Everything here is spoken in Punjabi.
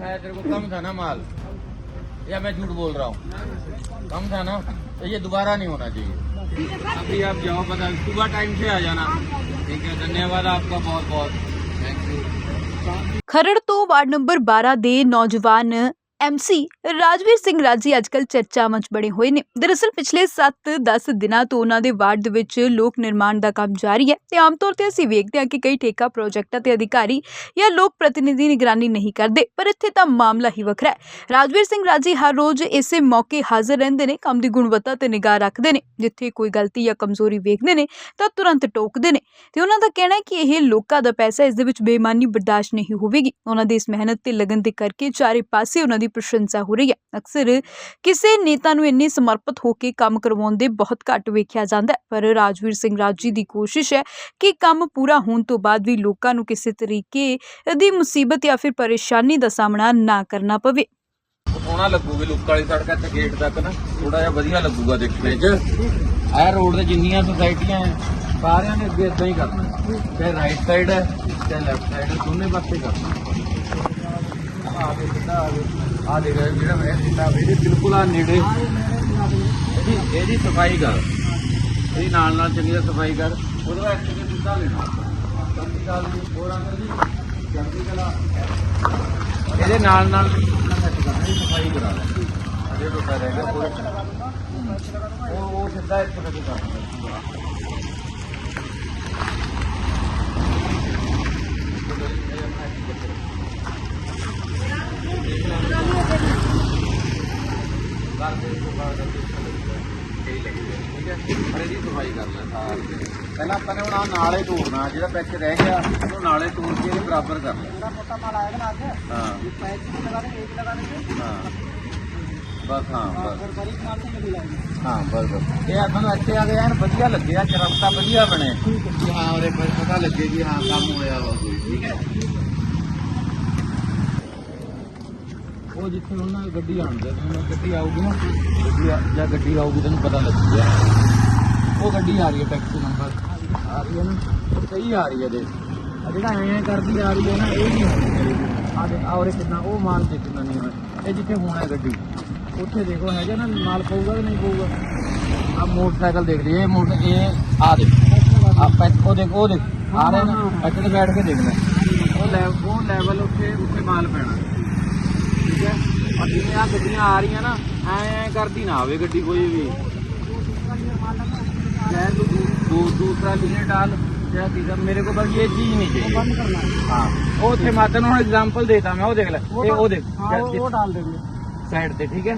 बताया तेरे को कम था ना माल या मैं झूठ बोल रहा हूँ कम था ना तो ये दोबारा नहीं होना चाहिए अभी आप जाओ पता सुबह टाइम से आ जाना ठीक है धन्यवाद आपका बहुत बहुत थैंक यू ਖਰੜ ਤੋਂ ਵਾਰਡ ਨੰਬਰ 12 ਦੇ ਨੌਜਵਾਨ ਐਮਸੀ ਰਾਜਵੀਰ ਸਿੰਘ ਰਾਜੀ ਅੱਜਕੱਲ ਚਰਚਾਵਾਂ 'ਚ ਬਣੇ ਹੋਏ ਨੇ। ਦਰਅਸਲ ਪਿਛਲੇ 7-10 ਦਿਨਾਂ ਤੋਂ ਉਹਨਾਂ ਦੇ ਵਾਰਡ ਦੇ ਵਿੱਚ ਲੋਕ ਨਿਰਮਾਣ ਦਾ ਕੰਮ ਜਾਰੀ ਹੈ ਤੇ ਆਮ ਤੌਰ ਤੇ ਅਸੀਂ ਵੇਖਦੇ ਹਾਂ ਕਿ ਕਈ ਠੇਕਾ ਪ੍ਰੋਜੈਕਟਾਂ ਤੇ ਅਧਿਕਾਰੀ ਜਾਂ ਲੋਕ ਪ੍ਰਤੀਨਿਧੀ ਨਿਗਰਾਨੀ ਨਹੀਂ ਕਰਦੇ, ਪਰ ਇੱਥੇ ਤਾਂ ਮਾਮਲਾ ਹੀ ਵੱਖਰਾ ਹੈ। ਰਾਜਵੀਰ ਸਿੰਘ ਰਾਜੀ ਹਰ ਰੋਜ਼ ਇਸੇ ਮੌਕੇ ਹਾਜ਼ਰ ਰਹਿੰਦੇ ਨੇ, ਕੰਮ ਦੀ ਗੁਣਵੱਤਾ ਤੇ ਨਿਗਾਹ ਰੱਖਦੇ ਨੇ। ਜਿੱਥੇ ਕੋਈ ਗਲਤੀ ਜਾਂ ਕਮਜ਼ੋਰੀ ਵੇਖਦੇ ਨੇ, ਤਾਂ ਤੁਰੰਤ ਟੋਕਦੇ ਨੇ। ਤੇ ਉਹਨਾਂ ਦਾ ਕਹਿਣਾ ਹੈ ਕਿ ਇਹ ਲੋਕਾਂ ਦਾ ਪੈਸਾ, ਇਸ ਦੇ ਵਿੱਚ ਬੇਈਮਾਨੀ ਬਰਦਾਸ਼ਤ ਨਹੀਂ ਹੋਵੇਗੀ। ਉਹਨਾਂ ਦੀ ਇਸ ਮਿਹਨਤ ਤੇ ਲਗਨ ਦੇ ਕਰਕੇ ਚਾਰੇ ਪਾਸੇ ਉਹਨਾਂ ਦੀ ਪ੍ਰਸ਼ੰਸਾ ਹੋ ਰਹੀ ਹੈ। ਅਕਸਰ ਕਿਸੇ ਨੇਤਾ ਨੂੰ ਇੰਨੇ ਸਮਰਪਿਤ ਹੋ ਕੇ ਕੰਮ ਕਰਵਾਉਂਦੇ ਬਹੁਤ ਘੱਟ ਵੇਖਿਆ ਜਾਂਦਾ ਹੈ। ਪਰ ਰਾਜਵੀਰ ਸਿੰਘ ਰਾਜੀ ਦੀ ਕੋਸ਼ਿਸ਼ ਹੈ ਕਿ ਕੰਮ ਪੂਰਾ ਹੋਣ ਤੋਂ ਬਾਅਦ ਵੀ ਲੋਕਾਂ ਨੂੰ ਕਿਸੇ ਤਰੀਕੇ ਦੀ ਮੁਸੀਬਤ ਜਾਂ ਫਿਰ ਪਰੇਸ਼ਾਨੀ ਦਾ ਸਾਹਮਣਾ ਨਾ ਕਰਨਾ ਪਵੇ। ਸੋਹਣਾ ਲੱਗੂਗੀ ਲੁੱਕ ਵਾਲੀ ਸੜਕ ਇੱਥੇ ਗੇਟ ਤੱਕ ਨਾ। ਥੋੜਾ ਜਿਹਾ ਵਧੀਆ ਲੱਗੂਗਾ ਦੇਖਣੇ 'ਚ ਇਹ ਰੋਡ ਤੇ ਜਿੰਨੀਆਂ ਸੁਸਾਇਟੀਆਂ ਹੈ ਸਾਰਿਆਂ ਨੇ ਅੱਗੇ ਇਦਾਂ ਹੀ ਕਰਨਾ। ਚਾਹੇ ਰਾਈਟ ਸਾਈਡ ਹੈ, ਚਾਹੇ ਲੈਫਟ ਸਾਈਡ ਦੋਨੇ ਪਾਸੇ ਕਰਨਾ। ਆ ਦੇ ਕਿੱਦਾਂ ਆ ਦੇ ਆ ਦੇਖ ਜਿਹੜਾ ਮੈਂ ਕਿੱਦਾਂ ਇਹਦੇ ਬਿਲਕੁਲ ਆ ਨੇੜੇ ਇਹਦੀ ਇਹਦੀ ਸਫ਼ਾਈ ਕਰ ਇਹਦੀ ਨਾਲ ਨਾਲ ਚੰਗੀ ਤਰ੍ਹਾਂ ਸਫ਼ਾਈ ਕਰ। ਉਹਦੇ ਬਾਅਦ ਇੱਥੇ ਲੈਣਾ ਚੰਗੀ ਗੱਲ ਨਹੀਂ ਹੋਰ ਅੰਦਰ ਦੀ ਚੰਗੀ ਕਲਾ ਇਹਦੇ ਨਾਲ ਨਾਲ ਸਫ਼ਾਈ ਕਰਾ ਲੈ। ਅਜੇ ਟੁੱਟਾ ਰਹੇਗਾ ਉਹ ਉਹ ਸਿੱਧਾ ਇੱਥੇ ਤੱਕ ਕਰ। ਪਹਿਲਾਂ ਆਪਾਂ ਨੇ ਹੁਣ ਆਹ ਨਾਲੇ ਤੋੜਨਾ ਜਿਹੜਾ ਪੈਚ ਰਹਿ ਗਿਆ ਉਹਨੂੰ ਨਾਲੇ ਤੋੜ ਕੇ ਇਹਦੇ ਬਰਾਬਰ ਕਰ ਲੈ। ਹਾਂ। ਹਾਂ। ਬਸ ਹਾਂ ਬਸ। ਹਾਂ ਬਸ ਬਸ। ਇਹ ਆਪਾਂ ਨੂੰ ਇੱਥੇ ਆ ਕੇ ਐਨ ਵਧੀਆ ਲੱਗਿਆ ਚਰਮਤਾ ਵਧੀਆ ਬਣੇ। ਹਾਂ। ਉਹਦੇ ਪਤਾ ਲੱਗੇ ਕਿ ਹਾਂ ਕੰਮ ਹੋਇਆ ਵਾ ਕੋਈ ਠੀਕ ਹੈ। ਉਹ ਜਿੱਥੇ ਉਹਨਾਂ ਦੀ ਗੱਡੀ ਆਉਂਦੇ ਤੁਹਾਨੂੰ ਗੱਡੀ ਆਊਗੀ ਨਾ, ਗੱਡੀ ਆ- ਜਾਂ ਗੱਡੀ ਆਊਗੀ, ਤੈਨੂੰ ਪਤਾ ਲੱਗੂਗਾ। ਉਹ ਗੱਡੀ ਆ ਰਹੀ ਹੈ ਟੈਕਸੀ ਨੰਬਰ ਆ ਰਹੀ ਹੈ ਨਾ, ਸਹੀ ਆ ਰਹੀ ਹੈ ਦੇ ਆ ਜਿਹੜਾ ਐਂ ਕਰਦੀ ਆ ਰਹੀ ਹੈ ਨਾ, ਇਹ ਨਹੀਂ ਹੋਣੀ ਚਾਹੀਦੀ। ਆ ਦੇ ਔਰੇ ਕਿੰਨਾ ਉਹ ਮਾਲ ਦੇ ਕਿੰਨਾ ਨਹੀਂ ਹੋਣਾ। ਇਹ ਜਿੱਥੇ ਹੋਣਾ ਹੈ ਗੱਡੀ, ਉੱਥੇ ਦੇਖੋ, ਹੈਗਾ ਨਾ, ਮਾਲ ਪਊਗਾ ਕਿ ਨਹੀਂ ਪਊਗਾ? ਆ ਮੋਟਰਸਾਈਕਲ ਦੇਖ ਲਈ ਇਹ ਮੋਟਰ, ਇਹ ਆ ਦੇ ਆ ਪੈਟ, ਉਹ ਦੇਖ ਉਹ ਦੇਖ। ਆ ਰਹੇ ਨਾ ਇੱਥੇ ਤੇ ਬੈਠ ਕੇ ਦੇਖ ਲੈ ਉਹ ਲੈ, ਉਹ ਲੈਵਲ ਉੱਥੇ ਉੱਥੇ ਮਾਲ ਪੈਣਾ। ਠੀਕ ਹੈ ਔਰ ਜਿਵੇਂ ਆ ਗੱਡੀਆਂ ਆ ਰਹੀਆਂ ਨਾ ਐ ਐ ਕਰਦੀ ਨਾ ਆਵੇ ਗੱਡੀ ਕੋਈ ਵੀ चाहे तो दू- दू- दूसरा लिखने डाल या तीसरा मेरे को बस ये चीज नहीं चाहिए बंद करना हाँ वो थे माता ने एग्जाम्पल देता मैं वो देख ले ये वो देख डाल देंगे साइड से ठीक है